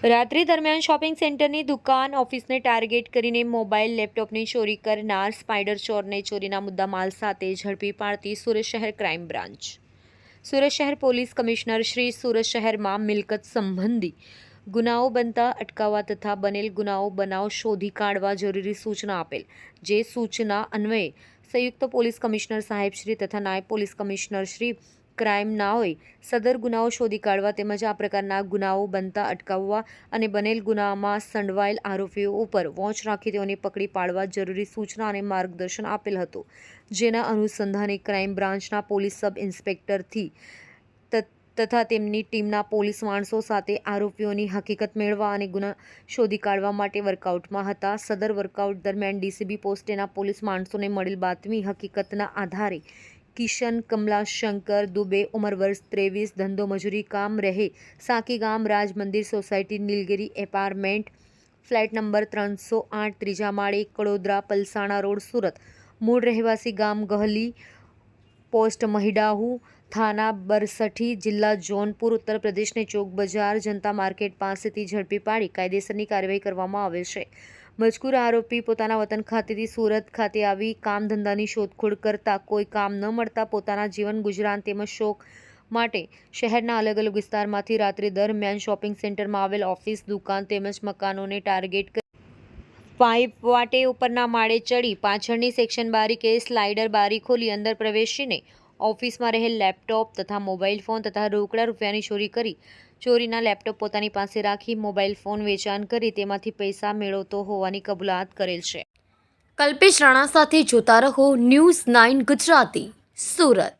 રાત્રિ દરમિયાન શોપિંગ સેન્ટરની દુકાન ઓફિસને ટાર્ગેટ કરીને મોબાઈલ, લેપટોપની ચોરી કરનાર સ્પાઈડર ચોરને ચોરીના મુદ્દામાલ સાથે ઝડપી પાડતી સુરત શહેર ક્રાઇમ બ્રાન્ચ. સુરત શહેર પોલીસ કમિશનર શ્રી સુરત શહેરમાં મિલકત સંબંધી ગુનાઓ બનતા અટકાવવા તથા બનેલ ગુનાઓ બનાવ શોધી કાઢવા જરૂરી સૂચના આપેલ, જે સૂચના અન્વયે સંયુક્ત પોલીસ કમિશનર સાહેબ શ્રી તથા નાયબ પોલીસ કમિશનર શ્રી ક્રાઇમ નાઓએ સદર ગુનાઓ શોધી કાઢવા તેમજ આ પ્રકારના ગુનાઓ બનતા અટકાવવા અને બનેલ ગુનામાં સંડવાયેલ આરોપીઓ ઉપર વોચ રાખી તેઓને પકડી પાડવા જરૂરી સૂચના અને માર્ગદર્શન આપેલ હતું, જેના અનુસંધાને ક્રાઇમ બ્રાન્ચના પોલીસ સબ ઇન્સ્પેક્ટરથી તથા તેમની ટીમના પોલીસ માણસો સાથે આરોપીઓની હકીકત મેળવવા અને ગુના શોધી કાઢવા માટે વર્કઆઉટમાં હતા. સદર વર્કઆઉટ દરમિયાન ડીસીબી પોસ્ટેના પોલીસ માણસોને મળેલ બાતમી હકીકતના આધારે કિશન કમલાશંકર દુબે, ઉંમર વર્ષ, ત્રેવીસ, ધંધો, મજૂરી, કામ, રહે, સાકી ગામ Raj Mandir society, Nilgiri, apartment, flat number ત્રણસો આઠ, ત્રીજા માળે, કડોદરા, પલસાણા રોડ, સુરત. મૂળ રહેવાસી ગામ ગહલી, પોસ્ટ મહિડાહુ, થાના, બરસઠી, જિલ્લા જોનપુર, ઉત્તર પ્રદેશને ચોક બજાર જનતા માર્કેટ પાસેથી ઝડપી પાડી કાયદેસરની કાર્યવાહી કરવામાં આવે છે. મજકૂર આરોપી પોતાના વતન ખાતેથી સુરત ખાતે આવી કામ ધંધાની શોધખોળ કરતા કોઈ કામ ન મળતા પોતાના જીવન ગુજરાન તેમજ શોખ માટે શહેરના અલગ અલગ વિસ્તારમાંથી રાત્રિ દરમિયાન શોપિંગ સેન્ટરમાં આવેલ ઓફિસ, દુકાન તેમજ મકાનોને ટાર્ગેટ કરી પાઇપ વાટે ઉપરના માળે ચડી પાછળની સેક્શન બારી કે સ્લાઇડર બારી ખોલી અંદર પ્રવેશીને ઓફિસમાં રહેલ લેપટોપ તથા મોબાઈલ ફોન તથા રોકડા રૂપિયાની ચોરી કરી ચોરીના લેપટોપ પોતાની પાસે રાખી મોબાઈલ ફોન વેચાણ કરી તેમાંથી પૈસા મેળવતો હોવાની કબૂલાત કરેલ છે. કલ્પેશ રાણા સાથે જોતા રહો ન્યૂઝ નાઇન ગુજરાતી, સુરત.